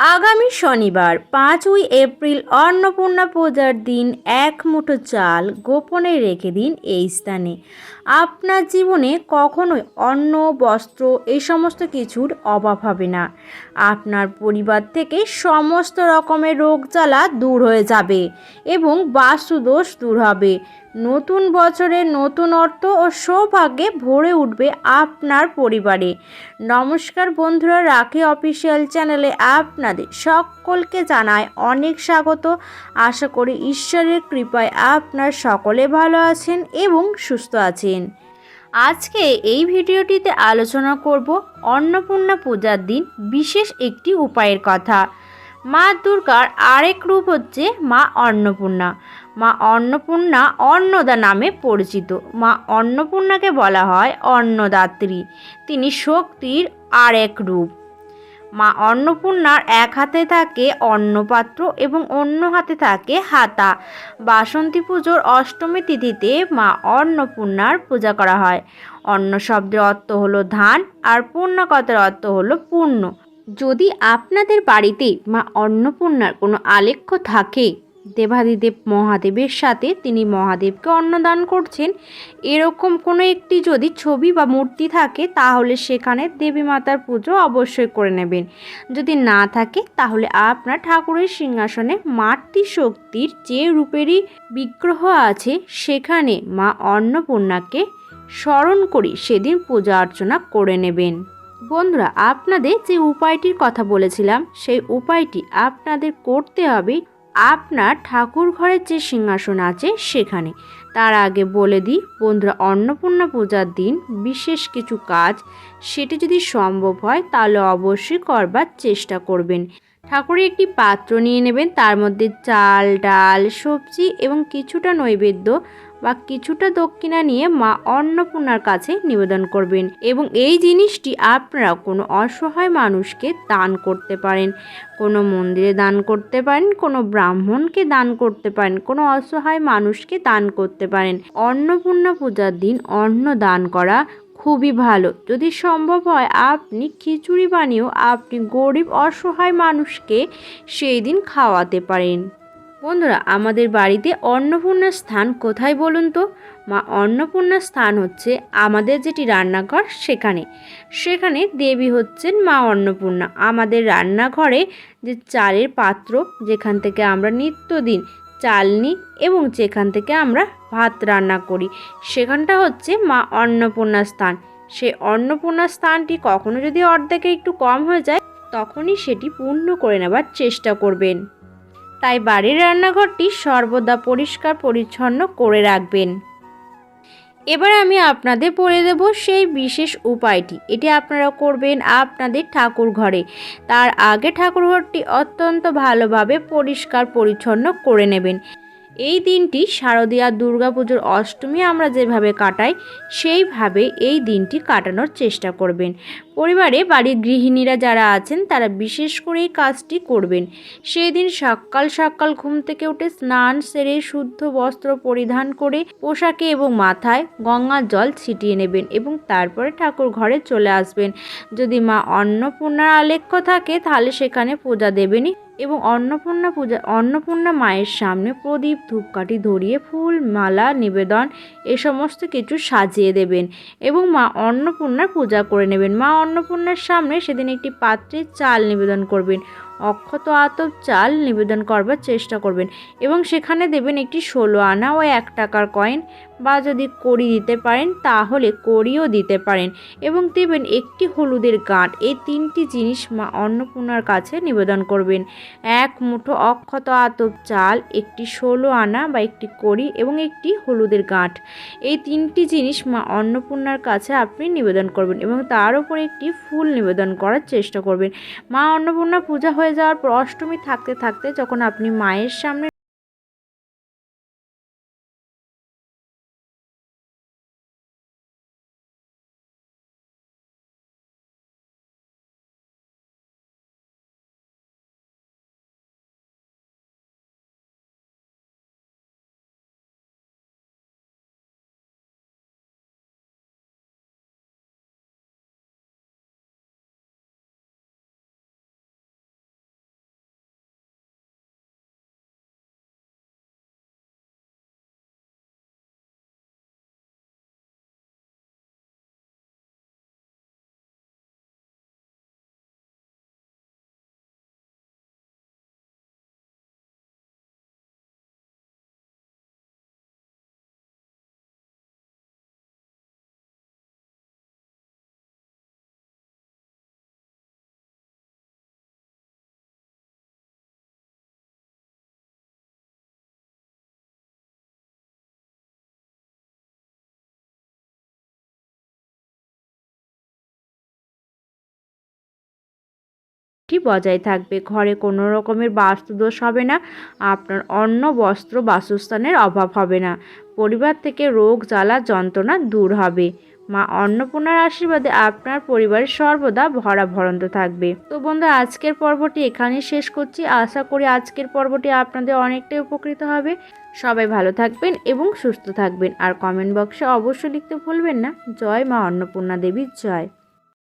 আগামী শনিবার, পাঁচই এপ্রিল অন্নপূর্ণা পূজার দিন, এক মুঠো চাল গোপনে রেখে দিন এই স্থানে। আপনার জীবনে কখনোই অন্ন, বস্ত্র এই সমস্ত কিছুর অভাব হবে না। আপনার পরিবার থেকে সমস্ত রকমের রোগ জ্বালা দূর হয়ে যাবে এবং বাস্তুদোষ দূর হবে। নতুন বছরে নতুন অর্থ ও সৌভাগ্যে ভরে উঠবে আপনার পরিবারে। নমস্কার বন্ধুরা, রাখি অফিসিয়াল চ্যানেলে আপনাদের সকলকে জানায় অনেক স্বাগত। আশা করি ঈশ্বরের কৃপায় আপনার সকলে ভালো আছেন এবং সুস্থ আছেন। আজকে এই ভিডিওটিতে আলোচনা করব অন্নপূর্ণা পূজার দিন বিশেষ একটি উপায়ের কথা। মা দুর্গার আরেক রূপ হচ্ছে মা অন্নপূর্ণা। মা অন্নপূর্ণা অন্নদা নামে পরিচিত। মা অন্নপূর্ণাকে বলা হয় অন্নদাত্রী। তিনি শক্তির আরেক রূপ। মা অন্নপূর্ণার এক হাতে থাকে অন্নপাত্র এবং অন্য হাতে থাকে হাতা। বাসন্তী পুজোর অষ্টমী তিথিতে মা অন্নপূর্ণার পূজা করা হয়। অন্ন শব্দের অর্থ হলো ধান আর পূর্ণকতার অর্থ হলো পূর্ণ। যদি আপনাদের বাড়িতে মা অন্নপূর্ণার কোনো আলেখ্য থাকে দেবাদিদেব মহাদেবের সাথে তিনি মহাদেবকে অন্নদান করছেন। এরকম কোনো একটি যদি ছবি বা মূর্তি থাকে, তাহলে সেখানে দেবী মাতার পুজো অবশ্যই করে নেবেন। যদি না থাকে, তাহলে আপনার ঠাকুরের সিংহাসনে মাতৃশক্তির যে রূপেরই বিগ্রহ আছে, সেখানে মা অন্নপূর্ণাকে স্মরণ করি সেদিন পূজা অর্চনা করে নেবেন। বন্ধুরা, আপনাদের যে উপায়টির কথা বলেছিলাম, সেই উপায়টি আপনাদের করতে হবে আপনার ঠাকুর ঘরের যে সিংহাসন আছে সেখানে। তার আগে বলে দিই, বন্ধুরা, অন্নপূর্ণা পূজার দিন বিশেষ কিছু কাজ সেটি যদি সম্ভব হয়, তাহলে অবশ্যই করবার চেষ্টা করবেন। ঠাকুরের একটি পাত্র নিয়ে নেবেন, তার মধ্যে চাল, ডাল, সবজি এবং কিছুটা নৈবেদ্য বা কিছুটা দক্ষিণা নিয়ে মা অন্নপূর্ণার কাছে নিবেদন করবেন এবং এই জিনিসটি আপনারা কোনো অসহায় মানুষকে দান করতে পারেন। কোনো মন্দিরে দান করতে পারেন, কোনো ব্রাহ্মণকে দান করতে পারেন, কোনো অসহায় মানুষকে দান করতে পারেন। অন্নপূর্ণা পূজার দিন অন্ন দান করা খুবই ভালো। যদি সম্ভব হয় আপনি খিচুড়ি বানিয়েও আপনি গরিব অসহায় মানুষকে সেই দিন খাওয়াতে পারেন। বন্ধুরা, আমাদের বাড়িতে অন্নপূর্ণার স্থান কোথায় বলুন তো? মা, অন্নপূর্ণার স্থান হচ্ছে আমাদের যেটি রান্নাঘর সেখানে। সেখানে দেবী হচ্ছেন মা অন্নপূর্ণা। আমাদের রান্নাঘরে যে চালের পাত্র, যেখান থেকে আমরা নিত্যদিন চাল নিই এবং যেখান থেকে আমরা ভাত রান্না করি, সেখানটা হচ্ছে মা অন্নপূর্ণা স্থান। সেই অন্নপূর্ণা স্থানটি কখনো যদি অর্ধেকে একটু কম হয়ে যায়, তখনই সেটি পূর্ণ করে নেবার চেষ্টা করবেন। তাই বাড়ির রান্নাঘরটি সর্বদা পরিষ্কার পরিচ্ছন্ন করে রাখবেন। এবার আমি আপনাদের বলে দেব সেই বিশেষ উপায়টি। এটি আপনারা করবেন আপনাদের ঠাকুর ঘরে। তার আগে ঠাকুর ঘরটি অত্যন্ত ভালোভাবে পরিষ্কার পরিচ্ছন্ন করে নেবেন। এই দিনটি শারদীয়া দুর্গাপুজোর অষ্টমী আমরা যেভাবে কাটাই, সেইভাবে এই দিনটি কাটানোর চেষ্টা করবেন। পরিবারে বাড়ির গৃহিণীরা যারা আছেন, তারা বিশেষ করে এই কাজটি করবেন। সেই দিন সকাল সকাল ঘুম থেকে উঠে স্নান সেরে শুদ্ধ বস্ত্র পরিধান করে পোশাকে এবং মাথায় গঙ্গার জল ছিটিয়ে নেবেন এবং তারপরে ঠাকুর ঘরে চলে আসবেন। যদি মা অন্নপূর্ণার আলেখ্য থাকে, তাহলে সেখানে পূজা দেবেনই এবং অন্নপূর্ণা পূজা, অন্নপূর্ণা মায়ের সামনে প্রদীপ, ধূপকাঠি ধরিয়ে ফুল, মালা, নিবেদন এ সমস্ত কিছু সাজিয়ে দেবেন এবং মা অন্নপূর্ণার পূজা করে নেবেন। মা অন্নপূর্ণার সামনে সেদিন একটি পাত্রে চাল নিবেদন করবেন। অক্ষত আতপ চাল নিবেদন করবার চেষ্টা করবেন এবং সেখানে দেবেন একটি ষোলো আনা ও এক টাকার কয়েন বা যদি কড়ি দিতে পারেন তাহলে কড়িও দিতে পারেন এবং দেবেন একটি হলুদের গাঁট। এই তিনটি জিনিস মা অন্নপূর্ণার কাছে নিবেদন করবেন। এক মুঠো অক্ষত আতপ চাল, একটি ষোলো আনা বা একটি কড়ি এবং একটি হলুদের গাঁট। এই তিনটি জিনিস মা অন্নপূর্ণার কাছে আপনি নিবেদন করবেন এবং তার উপর একটি ফুল নিবেদন করার চেষ্টা করবেন। মা অন্নপূর্ণা পূজা হয়ে যাওয়ার পর অষ্টমী থাকতে থাকতে যখন আপনি মায়ের সামনে সমৃদ্ধি বজায় থাকবে। ঘরে কোনো রকমের বাস্তুদোষ হবে না, আপনার অন্ন, বস্ত্র, বাসস্থানের অভাব হবে না। পরিবার থেকে রোগ, জ্বালা, যন্ত্রণা দূর হবে। মা অন্নপূর্ণার আশীর্বাদে আপনার পরিবার সর্বদা ভরা ভরন্ত থাকবে। তো বন্ধু, আজকের পর্বটি এখানেই শেষ করছি। আশা করি আজকের পর্বটি আপনাদের অনেকটাই উপকৃত হবে। সবাই ভালো থাকবেন এবং সুস্থ থাকবেন। আর কমেন্ট বক্সে অবশ্যই লিখতে ভুলবেন না। জয় মা অন্নপূর্ণা দেবীর জয়।